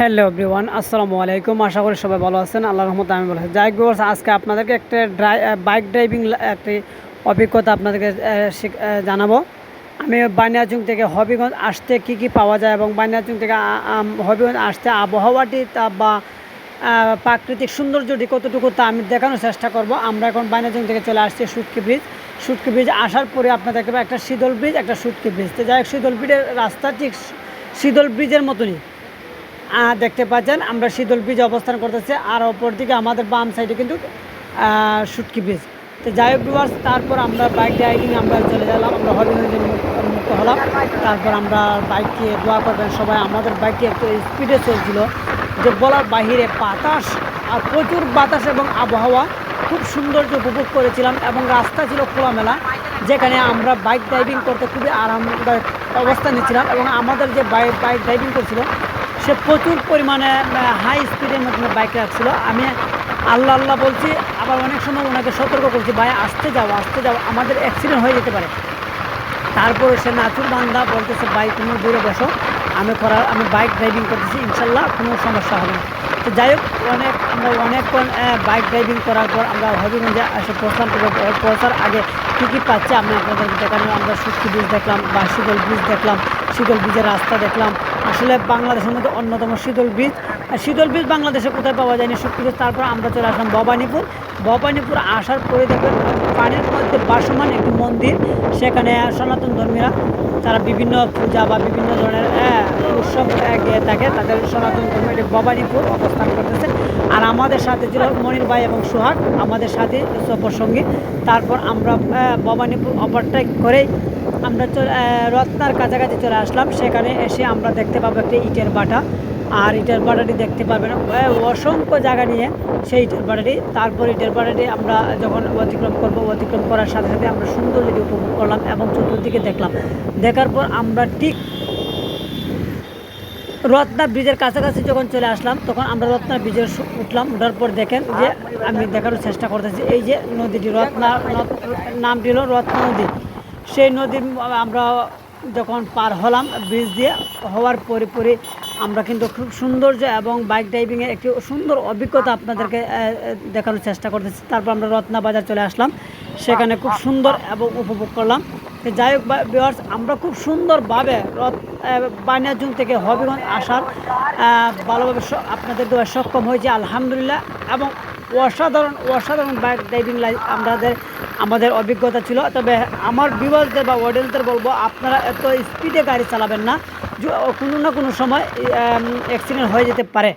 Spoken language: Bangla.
হ্যালো এভরিওয়ান, আসসালামু আলাইকুম। আশা করি সবাই ভালো আছেন। আল্লাহ রহমত আমি ভালো আছি। যাই হোক আজকে আপনাদেরকে একটা ড্রাই বাইক ড্রাইভিং একটি অভিজ্ঞতা আপনাদেরকে জানাব। আমি বানিয়াচুং থেকে হবিগঞ্জ আসতে কি কি পাওয়া যায় এবং বানিয়াচুং থেকে হবিগঞ্জ আসতে আবহাওয়াটি তা বা প্রাকৃতিক সৌন্দর্যটি কতটুকু তা আমি দেখানোর চেষ্টা করব। আমরা এখন বানিয়াচুং থেকে চলে আসছি সুটকি ব্রিজ। সুটকি ব্রিজ আসার পরে আপনাদেরকে একটা শীতল ব্রিজ, একটা সুটকি ব্রিজ। তো যাই হোক, শীতল ব্রিজের রাস্তা ঠিক শীতল ব্রিজের মতনই। দেখতে পাচ্ছেন আমরা শীতল ব্রিজ অবস্থান করতেছি। আর অপর দিকে আমাদের বাম সাইডে কিন্তু আহ, সুটকি ব্রিজ তো যাই হোক ভিউয়ার্স, তারপর আমরা বাইক রাইডিং আমরা চলে গেলাম আমরা হবিগঞ্জে মুক্ত হলাম। তারপর আমরা বাইককে দোয়া করবেন সবাই আমাদের বাইকটি একটু স্পিডে চলছিল যে বলার বাহিরে বাতাস আর প্রচুর বাতাস এবং আবহাওয়া খুব সৌন্দর্য উপভোগ করেছিলাম এবং রাস্তা ছিল খোলামেলা যেখানে আমরা বাইক ড্রাইভিং করতে খুবই আরামদায়ক অবস্থা নিচ্ছিলাম এবং আমাদের যে বাইক বাইক ড্রাইভিং করছিল সে প্রচুর পরিমাণে হাই স্পিডের মধ্যে বাইক রাখছিল আমি আল্লাহ আল্লাহ বলছি, আবার অনেক সময় ওনাকে সতর্ক করছি, ভাই, আসতে যাও আসতে যাও, আমাদের অ্যাক্সিডেন্ট হয়ে যেতে পারে। তারপরে সে নাচুর বান্দা বলতেছে বাইক তুমি দূরে বসো, আমি করার, আমি বাইক ড্রাইভিং করতেছি, ইনশাল্লাহ কোনো সমস্যা হবে না। তো যাই হোক, অনেক, আমরা অনেকক্ষণ বাইক ড্রাইভিং করার পর আমরা হবিগঞ্জে এসে তবে পৌঁছার আগে কী কী পাচ্ছি, আমি আপনাদের দেখানো আমরা সুস্কি ব্রিজ দেখলাম বা শীতল ব্রিজ দেখলাম। শীতল ব্রিজের রাস্তা দেখলাম। আসলে বাংলাদেশের মধ্যে অন্যতম শীতল ব্রিজ আর শীতল ব্রিজ বাংলাদেশে কোথায় পাওয়া যায়নি সব ব্রিজ তারপর আমরা চলে আসলাম ভবানীপুর। ভবানীপুর আসার পরে দেখবেন পানির মধ্যে বাসমান একটি মন্দির। সেখানে সনাতন ধর্মীরা তারা বিভিন্ন পূজা বা বিভিন্ন ধরনের উৎসব গিয়ে থাকে, তাদের সনাতন ধর্ম এটি ভবানীপুর অবস্থান করতেছে। আর আমাদের সাথে ছিল মনির ভাই এবং সোহাগ, আমাদের সাথে সফর সঙ্গী তারপর আমরা ভবানীপুর ওভারটেক করেই আমরা রত্নার কাছাকাছি চলে আসলাম। সেখানে এসে আমরা দেখতে পাবো একটা ইটের বাটা। আর ইটের বাটাটি দেখতে পাবেন অসংখ্য জায়গা নিয়ে সেই ইটের বাটাটি। তারপর ইটের বাটাটি আমরা যখন অতিক্রম করব, অতিক্রম করার সাথে সাথে আমরা সুন্দর যেটি উপভোগ করলাম এবং চতুর্দিকে দেখলাম। দেখার পর আমরা ঠিক রত্না ব্রিজের কাছাকাছি যখন চলে আসলাম, তখন আমরা রত্না ব্রিজে সু- উঠলাম, উঠার পর দেখেন যে আমি দেখানোর চেষ্টা করতেছি। এই যে নদীটি, রত্না নামটি হলো রত্না নদী। সেই নদী আমরা যখন পার হলাম ব্রিজ দিয়ে, হওয়ার পরে পরে আমরা কিন্তু খুব সৌন্দর্য এবং বাইক ড্রাইভিংয়ের একটি সুন্দর অভিজ্ঞতা আপনাদেরকে দেখানোর চেষ্টা করতেছি। তারপর আমরা রত্না বাজার চলে আসলাম। সেখানে খুব সুন্দর এবং উপভোগ করলাম। যাই হোক ভিউয়ার্স আমরা খুব সুন্দরভাবে রথ বানিয়াজুং থেকে হবিগঞ্জ আসার ভালোভাবে আপনাদের দেওয়া সক্ষম হয়েছে, আলহামদুলিল্লাহ। এবং অসাধারণ অসাধারণ বাইক ড্রাইভিং লাইফ আমাদের আমাদের অভিজ্ঞতা ছিল। তবে আমার ভিউয়ার্সদের বা অডিয়েন্সদের বলব, আপনারা এত স্পিডে গাড়ি চালাবেন না কোনো না কোনো সময় অ্যাক্সিডেন্ট হয়ে যেতে পারে।